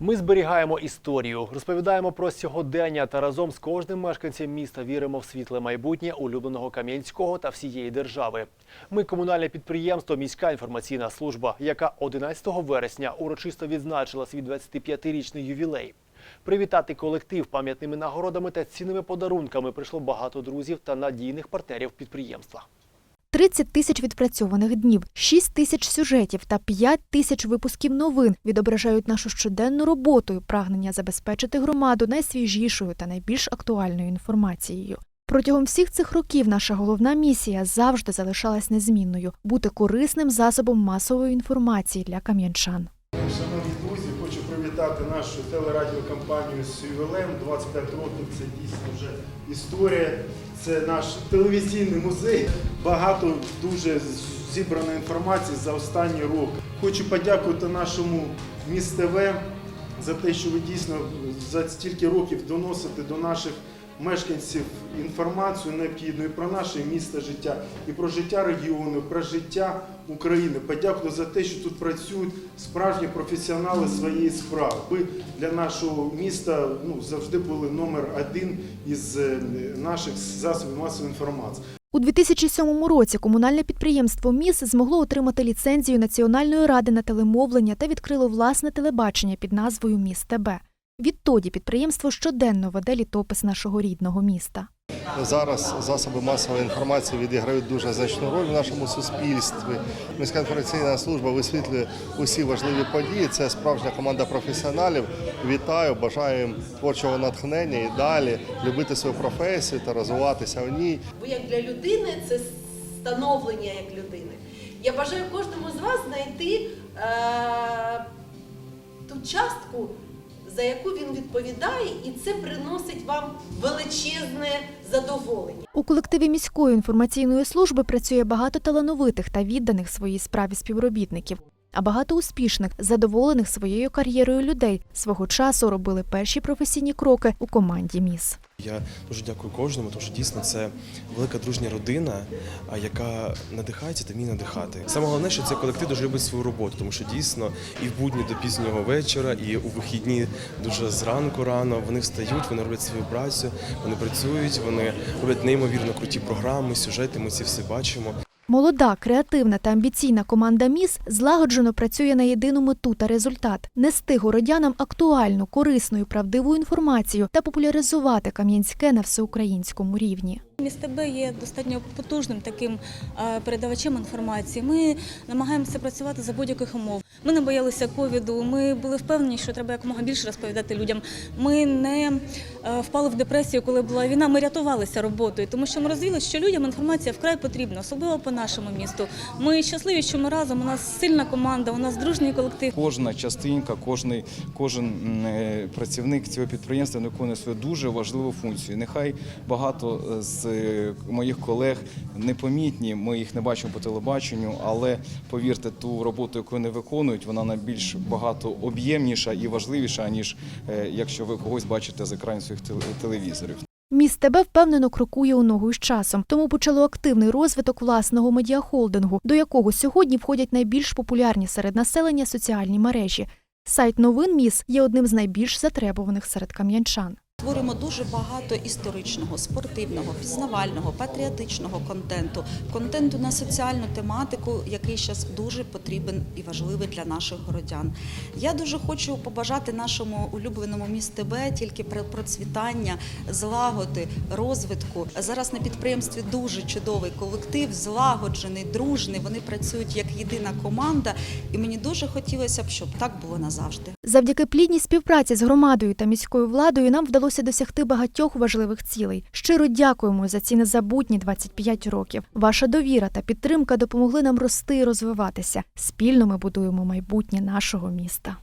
Ми зберігаємо історію, розповідаємо про сьогодення та разом з кожним мешканцем міста віримо в світле майбутнє улюбленого Кам'янського та всієї держави. Ми комунальне підприємство Міська інформаційна служба, яка 11 вересня урочисто відзначила свій 25-річний ювілей. Привітати колектив пам'ятними нагородами та цінними подарунками прийшло багато друзів та надійних партнерів підприємства. 30 тисяч відпрацьованих днів, 6 тисяч сюжетів та 5 тисяч випусків новин відображають нашу щоденну роботу і прагнення забезпечити громаду найсвіжішою та найбільш актуальною інформацією. Протягом всіх цих років наша головна місія завжди залишалась незмінною бути корисним засобом масової інформації для кам'янчан. Привітати нашу телерадіокомпанію з ювілеєм. 25 років це дійсно вже історія. Це наш телевізійний музей. Багато дуже зібраної інформації за останні роки. Хочу подякувати нашому міст ТВ за те, що ви дійсно за стільки років доносите до наших мешканців інформацію необхідну і про наше місто життя, і про життя регіону, про життя України. Подякую за те, що тут працюють справжні професіонали своєї справи. Ви для нашого міста ну, завжди були номер один із е, наших засобів масової інформації. У 2007 році комунальне підприємство МІС змогло отримати ліцензію Національної ради на телемовлення та відкрило власне телебачення під назвою Міс ТБ. Відтоді підприємство щоденно веде літопис нашого рідного міста. Зараз засоби масової інформації відіграють дуже значну роль в нашому суспільстві. Міська інформаційна служба висвітлює усі важливі події. Це справжня команда професіоналів. Вітаю, бажаю їм творчого натхнення і далі любити свою професію та розвиватися в ній. Бо як для людини це становлення як людини. Я бажаю кожному з вас знайти е, ту частку, за яку він відповідає, і це приносить вам величезне задоволення. У колективі міської інформаційної служби працює багато талановитих та відданих своїй справі співробітників. А багато успішних, задоволених своєю кар'єрою людей свого часу робили перші професійні кроки у команді МІС. Я дуже дякую кожному, тому що дійсно це велика дружня родина, яка надихається та вміє надихати. Саме головне, що цей колектив дуже любить свою роботу, тому що дійсно і в будні до пізнього вечора, і у вихідні дуже зранку рано вони встають, вони роблять свою працю, вони працюють, вони роблять неймовірно круті програми, сюжети. Ми ці всі бачимо. Молода, креативна та амбіційна команда МІС злагоджено працює на єдину мету та результат нести городянам актуальну, корисну і правдиву інформацію та популяризувати Кам'янське на всеукраїнському рівні. Місто Б є достатньо потужним таким е, передавачем інформації. Ми намагаємося працювати за будь-яких умов. Ми не боялися ковіду. Ми були впевнені, що треба якомога більше розповідати людям. Ми не е, впали в депресію, коли була війна. Ми рятувалися роботою, тому що ми розуміли, що людям інформація вкрай потрібна, особливо по нашому місту. Ми щасливі, що ми разом. У нас сильна команда, у нас дружній колектив. Кожна частинка, кожний, кожен е, працівник цього підприємства виконує свою дуже важливу функцію. Нехай багато з моїх колег непомітні, ми їх не бачимо по телебаченню, але повірте, ту роботу, яку вони виконують, вона найбільш багато об'ємніша і важливіша, ніж е, якщо ви когось бачите з екранів своїх теле- телевізорів. Міст ТБ впевнено крокує у ногу з часом, тому почало активний розвиток власного медіахолдингу, до якого сьогодні входять найбільш популярні серед населення соціальні мережі. Сайт новин МІС є одним з найбільш затребуваних серед кам'янчан. Створюємо дуже багато історичного, спортивного, пізнавального, патріотичного контенту, контенту на соціальну тематику, який зараз дуже потрібен і важливий для наших городян. Я дуже хочу побажати нашому улюбленому місту Б тільки про- процвітання, злагоди, розвитку. Зараз на підприємстві дуже чудовий колектив, злагоджений, дружний. Вони працюють як єдина команда, і мені дуже хотілося б, щоб так було назавжди. Завдяки плідній співпраці з громадою та міською владою нам вдалося досягти багатьох важливих цілей. Щиро дякуємо за ці незабутні 25 років. Ваша довіра та підтримка допомогли нам рости і розвиватися. Спільно ми будуємо майбутнє нашого міста.